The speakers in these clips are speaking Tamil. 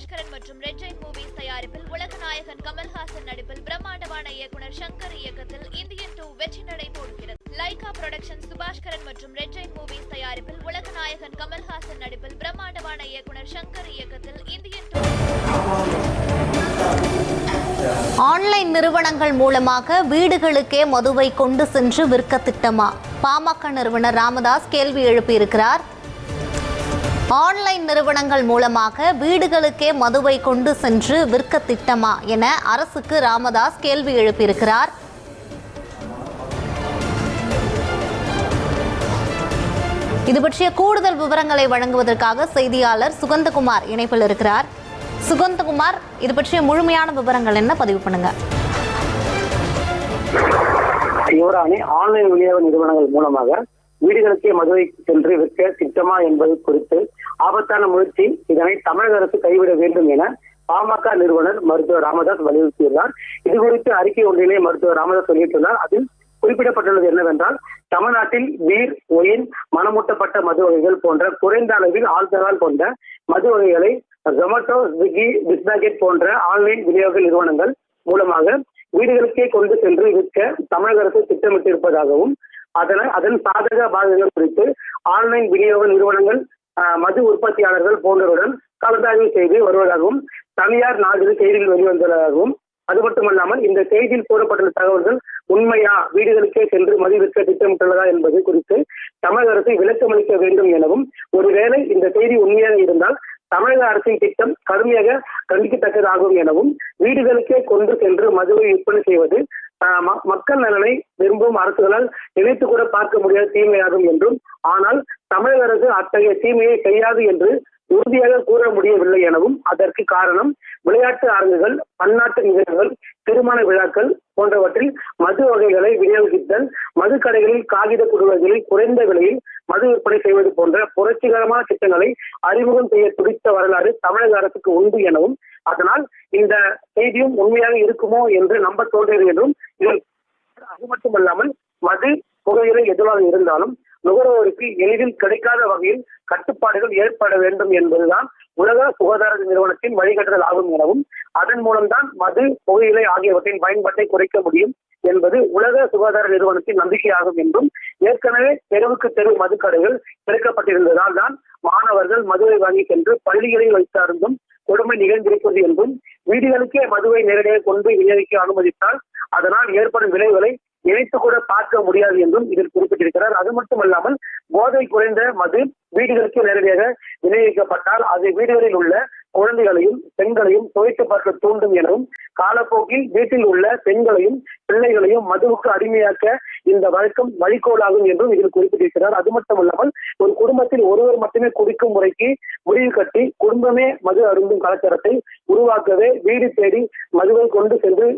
சுபாஷ்கரன் மற்றும் ரெட்ஜை மூவிஸ் தயாரிப்பில் உலக நாயகன் கமல்ஹாசன் நடிப்பில் பிரம்மாண்டமான இயக்குனர் சங்கர் இயக்கத்தில் இந்தியன் டூ வெற்றி நடை போடுகிறது. லைகா புரொடக்ஷன் சுபாஷ்கரன் மற்றும் ரெட்ஜை மூவிஸ் தயாரிப்பில் உலக நாயகன் கமல்ஹாசன் நடிப்பில் பிரம்மாண்டமான இயக்குனர் சங்கர் இயக்கத்தில் இந்தியன் டூ ஆன்லைன் நிறுவனங்கள் மூலமாக வீடுகளுக்கே மதுவை கொண்டு சென்று விற்க திட்டமா? பாமக நிறுவனர் ராமதாஸ் கேள்வி எழுப்பியிருக்கிறார். ஆன்லைன் நிறுவனங்கள் மூலமாக வீடுகளுக்கே மதுவை கொண்டு சென்று விற்க திட்டமா என அரசுக்கு ராமதாஸ் கேள்வி எழுப்பியிருக்கிறார். இது பற்றிய கூடுதல் விவரங்களை வழங்குவதற்காக செய்தியாளர் சுகந்தகுமார் இணைப்பில் இருக்கிறார். சுகந்தகுமார் இது பற்றிய முழுமையான விவரங்கள் என்ன பதிவு பண்ணுங்க. யுவராணி ஆன்லைன் விநியோக நிறுவனங்கள் மூலமாக வீடுகளுக்கே மதுரை சென்று விற்க திட்டமா என்பது குறித்து ஆபத்தான முயற்சி இதனை தமிழக அரசு கைவிட வேண்டும் என பாமக நிறுவனர் மருத்துவர் ராமதாஸ் வலியுறுத்தியுள்ளார். இது குறித்து அறிக்கை ஒன்றிலே மருத்துவர் ராமதாஸ் வெளியிட்டுள்ளார். அதில் குறிப்பிடப்பட்டுள்ளது என்னவென்றால் தமிழ்நாட்டில் வீர் ஒயின் மனமூட்டப்பட்ட மது வகைகள் போன்ற குறைந்த அளவில் ஆல்கஹால் கொண்ட மது வகைகளை ஜொமேட்டோ ஸ்விக்கி பிஸ்பாக்கெட் போன்ற ஆன்லைன் விநியோக நிறுவனங்கள் மூலமாக வீடுகளுக்கே கொண்டு சென்று விற்க தமிழக அரசு திட்டமிட்டிருப்பதாகவும் அதன அதன் சாதக பாதகங்கள் குறித்து ஆன்லைன் விநியோக நிறுவனங்கள் ஆஹ், மது உற்பத்தியாளர்கள் போன்றவருடன் கலந்தாய்வு செய்து வருவதாகவும் தனியார் நாடுகள் செய்திகள் வெளிவந்துள்ளதாகவும் அது மட்டுமல்லாமல் இந்த செய்தியில் கூறப்பட்டுள்ள தகவல்கள் உண்மையா வீடுகளுக்கே சென்று மது விற்க திட்டமிட்டுள்ளதா என்பது குறித்து தமிழக அரசு விளக்கமளிக்க வேண்டும் எனவும் ஒருவேளை இந்த செய்தி உண்மையாக இருந்தால் தமிழக அரசின் திட்டம் கடுமையாக கண்டிக்கத்தக்கதாகும் எனவும் வீடுகளுக்கே கொண்டு சென்று மதுவை விற்பனை செய்வது மக்கள் நலனை விரும்பும் அரசுகளால் நினைத்து கூட பார்க்க முடியாத தீமையாகும் என்றும் ஆனால் தமிழக அரசு அத்தகைய தீமையை செய்யாது என்று உறுதியாக கூற முடியவில்லை எனவும் அதற்கு காரணம் விளையாட்டு அரங்குகள் பன்னாட்டு நிகழ்வுகள் திருமண விழாக்கள் போன்றவற்றில் மது வகைகளை விநியோகித்தல் மது கடைகளில் காகித குடுவைகளில் குறைந்த விலையில் மது விற்பனை செய்வது போன்ற புரட்சிகரமான திட்டங்களை அறிமுகம் செய்ய துடித்த வரலாறு தமிழக அரசுக்கு உண்டு எனவும் அதனால் இந்த செய்தியும் உண்மையாக இருக்குமோ என்று நம்ப தோன்றியது என்றும் இது அது மட்டுமல்லாமல் மது புகையிலை எதுவாக இருந்தாலும் நுகர்வோருக்கு எளிதில் கிடைக்காத வகையில் கட்டுப்பாடுகள் ஏற்பட வேண்டும் என்பதுதான் உலக சுகாதார நிறுவனத்தின் வழிகாட்டுதல் ஆகும் எனவும் அதன் மூலம்தான் மது புகையிலை ஆகியவற்றின் பயன்பாட்டை குறைக்க முடியும் என்பது உலக சுகாதார நிறுவனத்தின் நம்பிக்கையாகும் என்றும் ஏற்கனவே தெருவுக்கு தெரு மதுக்கடைகள் திறக்கப்பட்டிருந்ததால் தான் மாணவர்கள் மதுவை வாங்கி சென்று பள்ளிகளில் வைத்தார்ந்தும் கொடுமை நிகழ்ந்திருக்கிறது என்றும் வீடுகளுக்கே மதுவை நேரடியாக கொண்டு விநியோகிக்க அனுமதித்தால் அதனால் ஏற்படும் விளைவுகளை நினைத்து கூட பார்க்க முடியாது என்றும் இதில் குறிப்பிட்டிருக்கிறார். அது மட்டுமல்லாமல் போதை குறைந்த மது வீடுகளுக்கு நேரடியாக விநியோகிக்கப்பட்டால் அது வீடுகளில் உள்ள குழந்தைகளையும் பெண்களையும் துவைத்து பார்க்க தூண்டும் எனவும் காலப்போக்கில் வீட்டில் உள்ள பெண்களையும் பிள்ளைகளையும் மதுவுக்கு அடிமையாக்க இந்த வழக்கம் வழிகோலாகும் என்றும் இதில் குறிப்பிட்டிருக்கிறார். அது மட்டுமல்லாமல் ஒரு குடும்பத்தில் ஒருவர் மட்டுமே குடிக்கும் முறைக்கு முடிவு கட்டி குடும்பமே மது அருந்தும் கலாச்சாரத்தை உருவாக்கவே வீடு தேடி மதுவை கொண்டு சென்று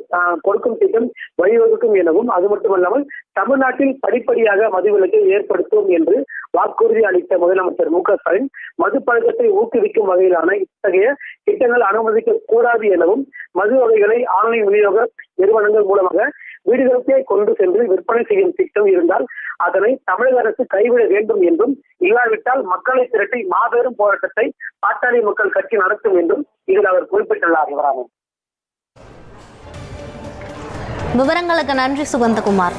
கொடுக்கும் திட்டம் வழிவகுக்கும் எனவும் அது மட்டுமல்லாமல் தமிழ்நாட்டில் படிப்படியாக மதுவிலக்கை ஏற்படுத்தும் என்று வாக்குறுதி அளித்த முதலமைச்சர் மு க ஸ்டாலின் மது பழக்கத்தை ஊக்குவிக்கும் வகையிலான இத்தகைய திட்டங்கள் அனுமதிக்க கூடாது எனவும் மது வகைகளை ஆன்லைன் விநியோக நிறுவனங்கள் மூலமாக வீடுகளுக்கே கொண்டு சென்று விற்பனை செய்யும் திட்டம் இருந்தால் அதனை தமிழக அரசு கைவிட வேண்டும் என்றும் இல்லாவிட்டால் மக்களை திரட்டி மாபெரும் போராட்டத்தை பாட்டாளி மக்கள் கட்சி நடத்தும் என்றும் இதில் அவர் குறிப்பிட்டுள்ளார் யுவராணி விவரங்களுக்கு நன்றி சுகந்தகுமார்.